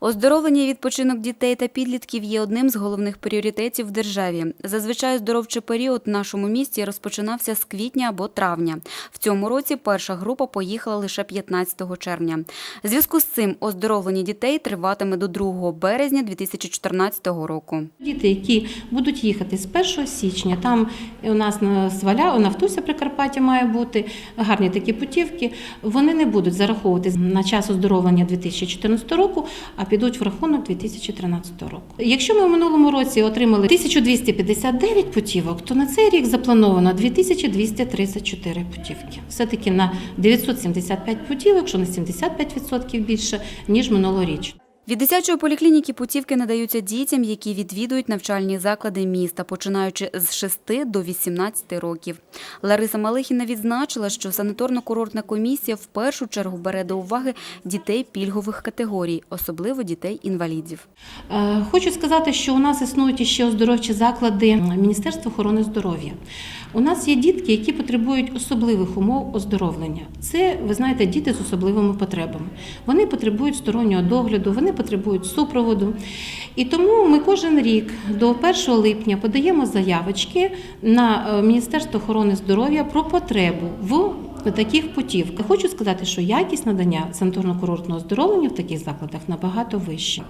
Оздоровлення і відпочинок дітей та підлітків є одним з головних пріоритетів в державі. Зазвичай оздоровчий період в нашому місті розпочинався з квітня або травня. В цьому році перша група поїхала лише 15 червня. Зв'язку з цим оздоровлення дітей триватиме до 2 березня 2014 року. Діти, які будуть їхати з 1 січня, там у нас на Сваля, Нафтуся Прикарпаття має бути гарні такі путівки. Вони не будуть зараховуватись на час оздоровлення 2014 року, а підуть в рахунок 2013 року. Якщо ми в минулому році отримали 1259 путівок, то на цей рік заплановано 2234 путівки. Все-таки на 975 путівок, що на 75% більше, ніж минулоріч. Від дитячої поліклініки путівки надаються дітям, які відвідують навчальні заклади міста, починаючи з 6 до 18 років. Лариса Малихіна відзначила, що санаторно-курортна комісія в першу чергу бере до уваги дітей пільгових категорій, особливо дітей-інвалідів. Е, Хочу сказати, що у нас існують іще оздоровчі заклади Міністерства охорони здоров'я. У нас є дітки, які потребують особливих умов оздоровлення. Це, ви знаєте, діти з особливими потребами. Вони потребують стороннього догляду, вони потребують супроводу. І тому ми кожен рік до 1 липня подаємо заявочки на е, Міністерство охорони здоров'я про потребу в таких путівках. Хочу сказати, що якість надання санаторно-курортного оздоровлення в таких закладах набагато вища.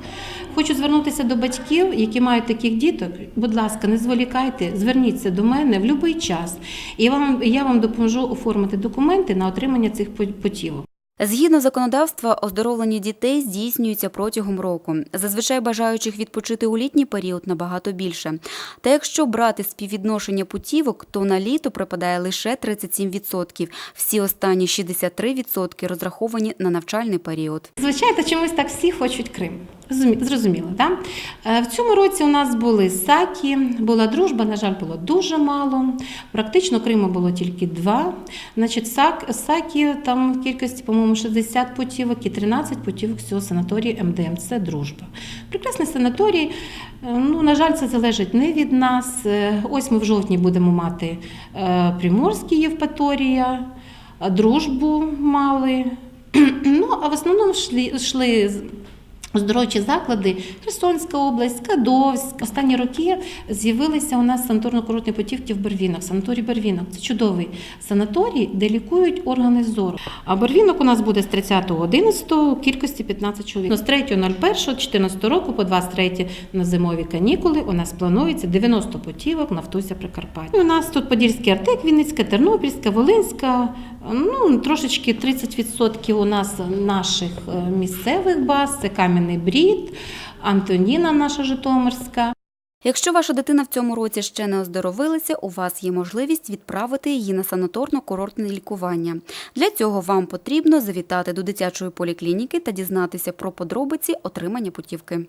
Хочу звернутися до батьків, які мають таких діток. Будь ласка, не зволікайте, зверніться до мене в будь-який час, і я вам, я вам допоможу оформити документи на отримання цих путівок. Згідно законодавства, оздоровлення дітей здійснюється протягом року. Зазвичай бажаючих відпочити у літній період набагато більше. Та якщо брати співвідношення путівок, то на літо припадає лише 37%. Всі останні 63% розраховані на навчальний період. Звичайно, чомусь так всі хочуть Крим. Зрозумі- Зрозуміло, так? В цьому році у нас були сакі, була дружба, на жаль, було дуже мало. Практично Криму було тільки два. Значить, сак, сакі там в кількості, по-моєму, 60 путівок і 13 путівок всього санаторію МДМ. Це дружба. Прекрасний санаторій. Е, Ну, на жаль, це залежить не від нас. Е, Ось ми в жовтні будемо мати е, Приморський Євпаторія, е, дружбу мали. Ну, а в основному йшли, оздоровчі заклади Херсонська область, Скадовськ. Останні роки з'явилися у нас санаторно-курортні путівки в Барвінок, санаторій Барвінок. Це чудовий санаторій, де лікують органи зору. А Барвінок у нас буде з 30.11 у кількості 15 чоловік. З 3.01.14 року по 23 на зимові канікули у нас планується 90 путівок на Втуся Прикарпаття. У нас тут Подільський Артек, Вінницька, Тернопільська, Волинська. Ну, трошечки 30% у нас наших е, місцевих баз, це Кам'яний Брід, Антоніна наша Житомирська. Якщо ваша дитина в цьому році ще не оздоровилася, у вас є можливість відправити її на санаторно-курортне лікування. Для цього вам потрібно завітати до дитячої поліклініки та дізнатися про подробиці отримання путівки.